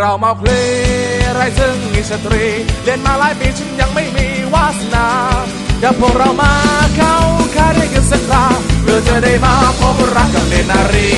เรามาเพลงไรซึ่งมีสตรี เรียนมาหลายปีฉันยังไม่มีวาสนาเดี๋ยวพวกเรามาเข้าค่ายเรียนกันสักคราเพื่อจะได้มาพบรักกับเดนารี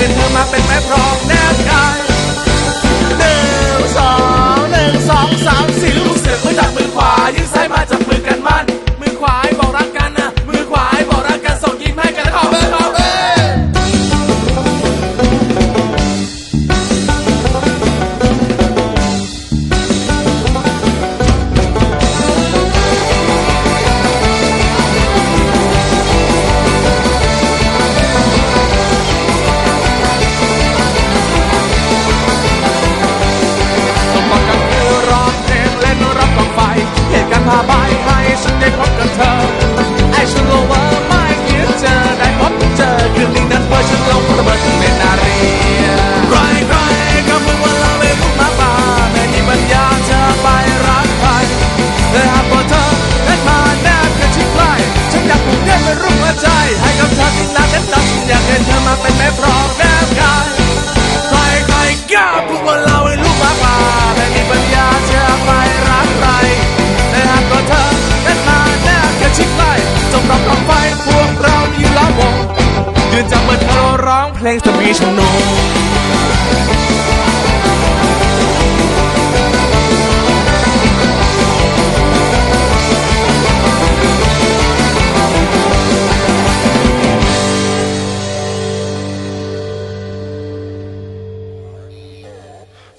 เป็นเธอมาเป็นแม่พร้อม ยืนจับมือเธอร้องเพลงสมีชนุก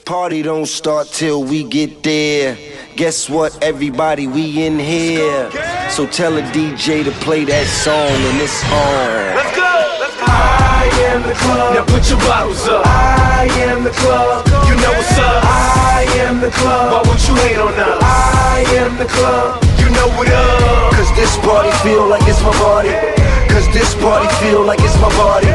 Party don't start till we get there. Guess what, everybody, we in here. So tell a DJ to play that song and it's on. I am the club. Now put your bottles up. I am the club. You know what's up. I am the club. Why won't you hate on us? I am the club. You know what up. Cause this party feel like it's my party. Cause this party feel like it's my party.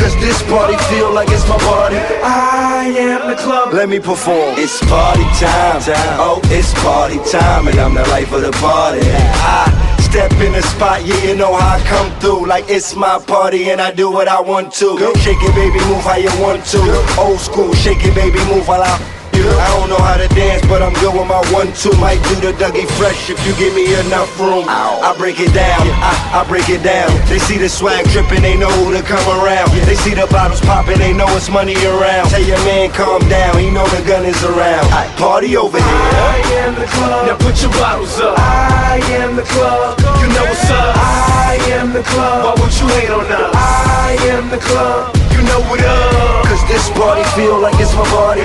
Cause this party feel like it's my party. I am the club. Let me perform. It's party time. Oh, it's party time, and I'm the life of the party. I step in the spot, yeah, you know how I come through. Like it's my party, and I do what I want to. Shake it, baby, move how you want to. Old school, shake it, baby, move while I. I don't know how to dance, but I'm good with my one-two. Might do the Dougie Fresh if you give me enough room. I break it down, I, I break it down. They see the swag dripping, they know who to come around. They see the bottles popping, they know it's money around. Tell your man calm down, he know the gun is around. Party over here. I am the club. Now put your bottles up. I am the club. You know what's up. I am the club. Why won't you hate on us? I am the club. You know what up. Cause this party feel like it's my party.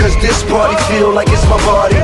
Cause this party feel like it's my party.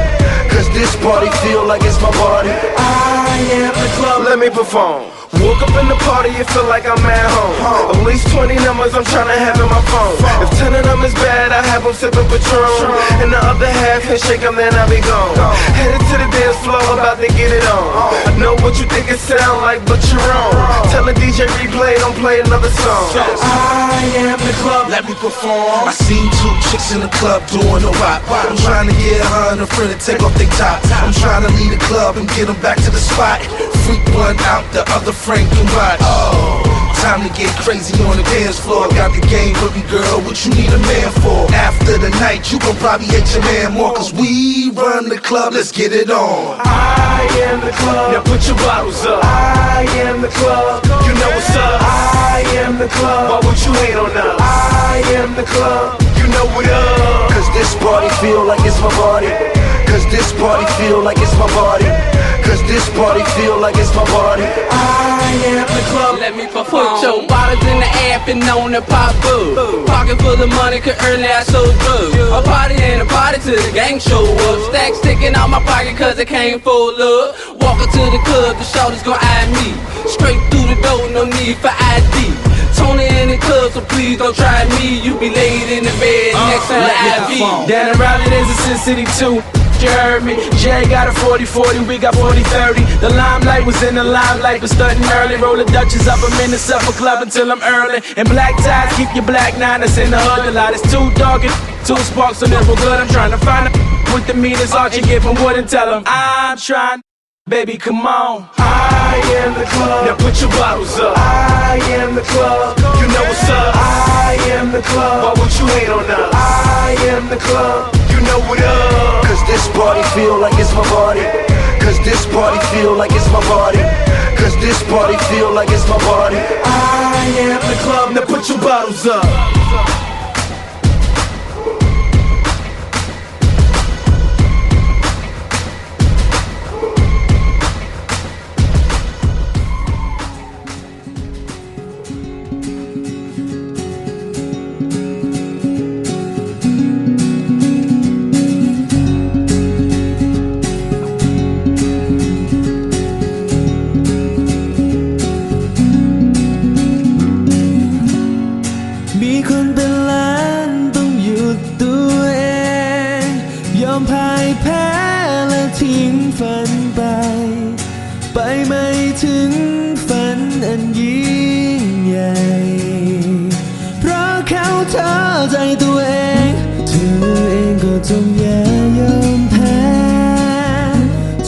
Cause this party feel like it's my party. I am the club. Let me perform. Woke up in the party, it feel like I'm at home. At least 20 numbers I'm tryna have in my phone. If 10 of them is bad, I have them sipping Patron. And the other half, handshake them, then I be gone. Headed to the dance floor, about to get it on. I know what you think it sound like, but you're wrong. Tell the DJ replay, don't play another song. I am the club. let me perform. I seen two chicks in the club doing a wop. I'm trying to get her and her friend to take off their top. I'm trying to leave the club and get them back to the spot. Freak one out, the other friend can watch. Oh. Time to get crazy on the dance floor. Got the game with me, girl. What you need a man for? After the night, you gon' probably hate your man more. Cause we run the club, let's get it on. I am the club. Now put your bottles up. I am the club. You know what's up. I am the club. Why won't you hate on us? I am the club. You know what up. Cause this party feel like it's my party. Cause this party feel like it's my party. Cause this party feel like it's my party. I am the club. Let me perform. Put your bottles in the app and on the pop boo. Pocket full of money, cause early I sold drugs. A party and a party till the gang show up. Stacks sticking out my pocket cause it came full up. Walking to the club, the shorties gon' eye me. Straight through the door, no need for ID. Tony in the club, so please don't try me. You be laid in the bed uh, next to the IV. Down and Raleigh, there's a Sin City too. You heard me. Jay got a 40-40, we got 40-30. The limelight was in the limelight, but starting early. Roll the Dutchess up, I'm in the supper club until I'm early. And black ties, keep your black nine that's in the hood. A lot is too dark and two sparks, so never good. I'm trying to find a with the meanest heart you give him wood and tell him I'm trying. Baby, come on. I am the club. Now put your bottles up. I am the club. You know what's up. I am the club. Why won't you hate on us? I am the club. You know what up. This party feel like it's my party. Cause this party feel like it's my party. Cause this party feel like it's my party. I am the club. Now put your bottles up. งฝันไป ไปไม่ถึงฝันอันยิ่งใหญ่ เพราะเขาท้อใจตัวเอง เธอเองก็จงอย่ายอมแพ้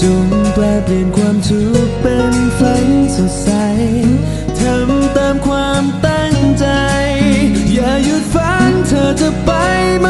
จงแปลเปลี่ยนความทุกข์เป็นฝันสดใส ทำตามความตั้งใจ อย่าหยุดฝันเธอจะไปไหม